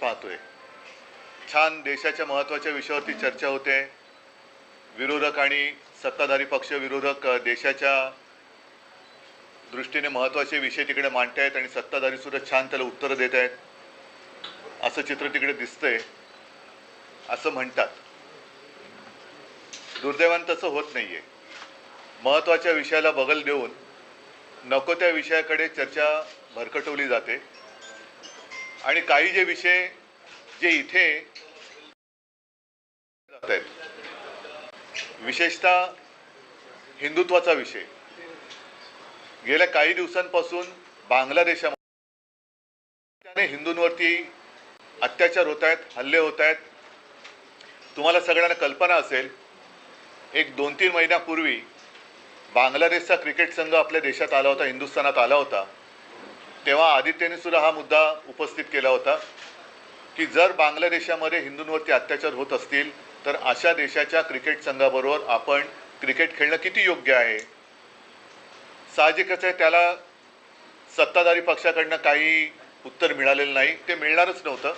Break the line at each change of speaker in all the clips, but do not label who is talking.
पाहतोय. छान देशाच्या महत्त्वाच्या विषयावरती चर्चा होते. विरोधक आणि सत्ताधारी पक्ष विरोधक देशाच्या दृष्टीने महत्त्वाचे विषय तिकडे मांडतायत आणि सत्ताधारी सुद्धा छान त्याला उत्तरं देत आहेत असं चित्र तिकडे दिसतंय. असं म्हणतात. दुर्दैवान तसं होत नाहीये. महत्त्वाच्या विषयाला बगल देऊन नको त्या विषयाकडे चर्चा भरकटवली जाते. आणि काही जे विषय जे इथे जात आहेत विशेषतः हिंदुत्वाचा विषय. गेल्या काही दिवसांपासून बांगलादेशामध्ये हिंदूंवरती अत्याचार होत आहेत हल्ले होत आहेत. तुम्हाला सगळ्यांना कल्पना असेल एक दोन तीन महिन्यापूर्वी बांगलादेशचा क्रिकेट संघ आपल्या देशात आला होता हिंदुस्थानात आला होता. तेव्हा आदित्यने सुद्धा हा मुद्दा उपस्थित केला होता की जर बांगलादेशामध्ये हिंदूंवरती अत्याचार होत असतील तर अशा देशाच्या क्रिकेट संघाबरोबर आपण क्रिकेट खेळणं किती योग्य आहे? साहजिकच आहे त्याला सत्ताधारी पक्षाकडनं काही उत्तर मिळालेलं नाही ते मिळणारच नव्हतं.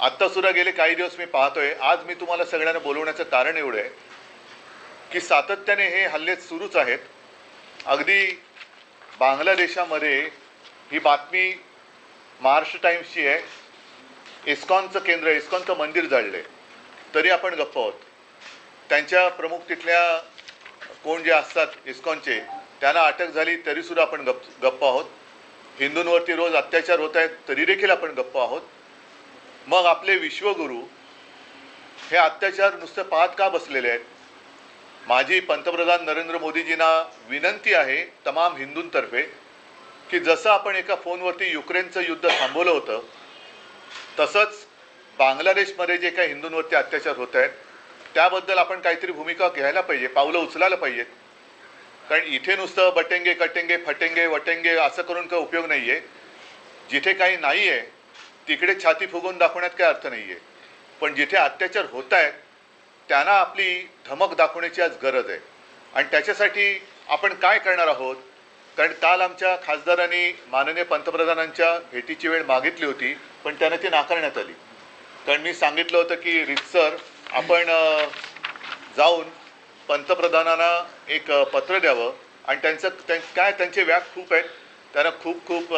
आत्ता सुद्धा गेले काही दिवस मी पाहतोय आज मी तुम्हाला सगळ्यांना बोलवण्याचं कारण एवढं आहे की सातत्याने हे हल्ले सुरूच आहेत. अगदी बांगलादेशामध्ये ही बातमी महाराष्ट्र टाइम्सची आहे. इस्कॉनचं केंद्र इस्कॉनचं मंदिर जाळले तरी आपण गप्प आहोत. त्यांच्या प्रमुख तिथल्या कोण जे असतात इस्कॉनचे त्यांना अटक झाली तरीसुद्धा आपण गप गप्प आहोत. हिंदूंवरती रोज अत्याचार होत आहेत तरी देखील आपण गप्प आहोत. मग आपले विश्वगुरू हे अत्याचार नुसतं पाहत का बसलेले आहेत? माझी पंतप्रधान नरेंद्र मोदीजींना विनंती आहे तमाम हिंदूंतर्फे की जसं आपण एका फोनवरती युक्रेनचं युद्ध थांबवलं होतं तसंच बांगलादेशमध्ये जे काही हिंदूंवरती अत्याचार होत आहेत त्याबद्दल आपण काहीतरी भूमिका घ्यायला पाहिजे पावलं उचलायला पाहिजेत कारण इथे नुसतं बटेंगे कटेंगे फटेंगे वटेंगे असं करून काही उपयोग नाही आहे जिथे काही नाही आहे तिकडे छाती फुगवून दाखवण्यात काही अर्थ नाही आहे पण जिथे अत्याचार होत आहेत त्यांना आपली धमक दाखवण्याची आज गरज आहे. आणि त्याच्यासाठी आपण काय करणार आहोत? कारण काल आमच्या खासदारांनी माननीय पंतप्रधानांच्या भेटीची वेळ मागितली होती पण त्यांना ती नाकारण्यात आली. कारण मी सांगितलं होतं की रितसर आपण जाऊन पंतप्रधानांना एक पत्र द्यावं आणि त्यांचं त्यां काय त्यांचे व्याप खूप आहेत. त्यांना खूप खूप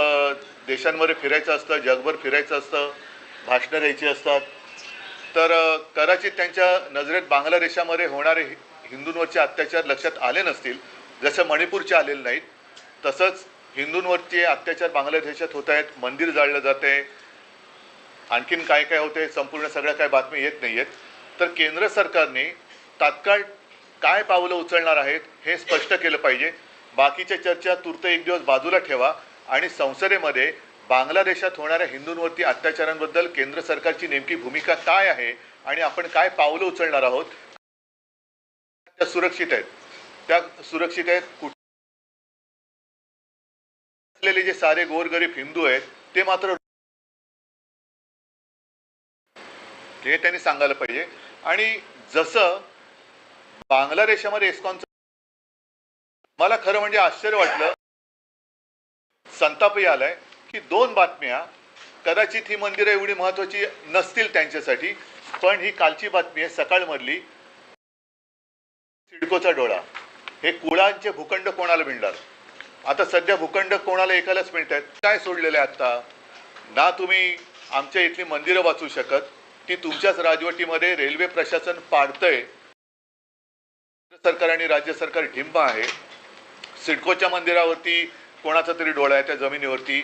देशांमध्ये फिरायचं असतं जगभर फिरायचं असतं भाषणं द्यायची असतात. तर कदाचित त्यांच्या नजरेत बांगलादेशामध्ये होणारे हि- हिंदूंवरचे अत्याचार लक्षात आले नसतील जसं मणिपूरचे आलेले नाहीत. तसंच हिंदूंवरचे अत्याचार बांगलादेशात होत आहेत मंदिर जाळलं जाते आणखीन काय काय होते संपूर्ण सगळ्या काय बातम्या येत नाही आहेत तर केंद्र सरकारने तात्काळ काय पावलं उचलणार आहेत हे स्पष्ट केलं पाहिजे. बाकीच्या चर्चा तूर्त एक दिवस बाजूला ठेवा आणि संसदेमध्ये बांगलादेशात होणाऱ्या हिंदूंवरती अत्याचारांबद्दल केंद्र सरकारची नेमकी भूमिका काय आहे आणि आपण काय पावलं उचलणार आहोत त्या सुरक्षित आहेत. त्या सुरक्षित आहेत कुठे असलेले जे सारे गोरगरीब हिंदू आहेत ते मात्र हे त्यांनी सांगायला पाहिजे. आणि जसं बांगलादेशामध्ये इस्कॉनचं मला खरं म्हणजे आश्चर्य वाटलं. संतापही आलाय की दोन बातम्या कदाचित ही मंदिरं एवढी महत्वाची नसतील त्यांच्यासाठी पण ही कालची बातमी आहे सकाळमधली सिडकोचा डोळा. हे कुळांचे भूखंड कोणाला मिळणार? आता सध्या भूखंड कोणाला एकालाच मिळत आहेत? काय सोडलेलं आहे आता ना तुम्ही आमच्या इथली मंदिरं वाचू शकत ती तुमच्याच राजवटीमध्ये रेल्वे प्रशासन पाडतंय. केंद्र सरकार आणि राज्य सरकार ढिंब आहे. सिडकोच्या मंदिरावरती कोणाचा तरी डोळा आहे त्या जमिनीवरती.